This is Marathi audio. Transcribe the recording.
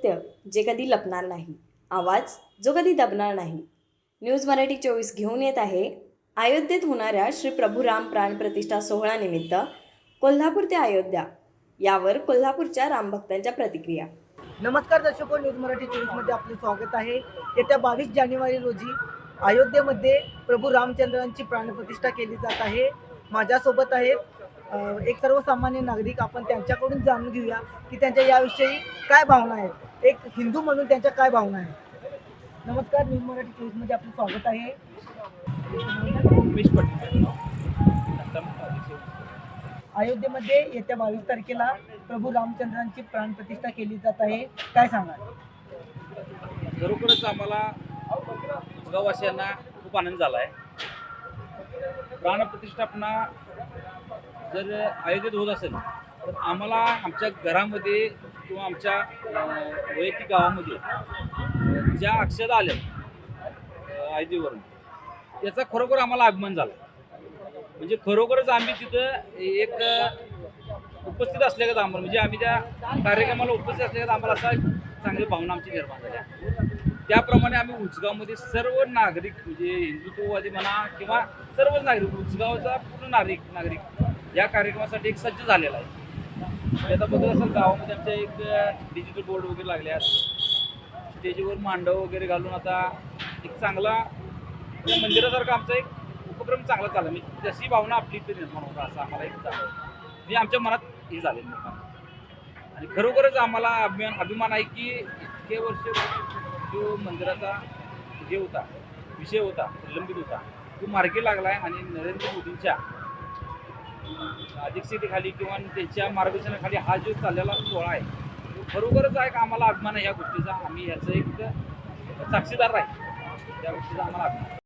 सत्य जे कधी लपणार नाही. आवाज जो कधी दबणार नाही. न्यूज मराठी चोवीस घेऊन येत आहे. अयोध्येत होणाऱ्या श्री प्रभू राम प्राण प्रतिष्ठा सोहळ्यानिमित्त कोल्हापूर ते अयोध्या यावर कोल्हापूरच्या रामभक्तांच्या प्रतिक्रिया. नमस्कार दर्शको न्यूज मराठी चोवीसमध्ये आपले स्वागत आहे. येत्या बावीस जानेवारी रोजी अयोध्येमध्ये प्रभू रामचंद्रांची प्राणप्रतिष्ठा केली जात आहे. माझ्यासोबत आहेत एक सर्वसामान्य नागरिक आपण त्यांच्याकडून जाणून घेऊया की त्यांच्या याविषयी काय भावना आहेत. एक हिंदू म्हणून त्यांच्या काय भावना आहेत? नमस्कार न्यूज मराठी चोवीसमध्ये आपलं स्वागत आहे. अयोध्येमध्ये येत्या बावीस तारखेला प्रभू रामचंद्रांची प्राणप्रतिष्ठा केली जात आहे. काय सांगाल? खरोखरच आम्हाला गाववासियांना खूप आनंद झाला आहे प्राणप्रतिष्ठापना जर आयोजित होत असेल तर आम्हाला आमच्या घरामध्ये किंवा आमच्या वैयक्तिक गावामध्ये ज्या अक्षता आल्या अं, त्याचा खरोखर आम्हाला अभिमान झाला. म्हणजे खरोखरच आम्ही तिथं एक उपस्थित असल्यागत आम्हाला म्हणजे आम्ही त्या कार्यक्रमाला उपस्थित असल्यागत आम्हाला असा चांगली भावना आमची निर्माण झाल्या त्याप्रमाणे आम्ही उचगावमध्ये सर्व नागरिक म्हणजे हिंदुत्ववादी म्हणा किंवा सर्व नागरिक उचगावचा पूर्ण नागरिक नागरिक या कार्यक्रमासाठी एक सज्ज झालेला आहे. त्याच्याबद्दल असं गावामध्ये आमच्या एक डिजिटल बोर्ड वगैरे लागले आहेत. स्टेजवर मांडव वगैरे घालून आता एक चांगला म्हणजे मंदिरासारखा आमचा एक उपक्रम चांगला चालला. म्हणजे जशी भावना आपली इथे निर्माण होता असं आम्हाला एक जाणवलं. मी म्हणजे आमच्या मनात हे झाले आणि खरोखरच आम्हाला अभिमान अभिमान आहे की इतके वर्ष जो मंदिराचा हे होता विषय होता प्रलंबित होता तो मार्गी लागला आहे आणि नरेंद्र मोदींच्या अध्यक्षतेखाली किंवा त्यांच्या मार्गदर्शनाखाली हा जो चाललेला सोहळा आहे तो खरोखरच आहे का आम्हाला अभिमान आहे या गोष्टीचा आम्ही याचं एक साक्षीदार आहे त्या गोष्टीचा आम्हाला अभिमान आहे.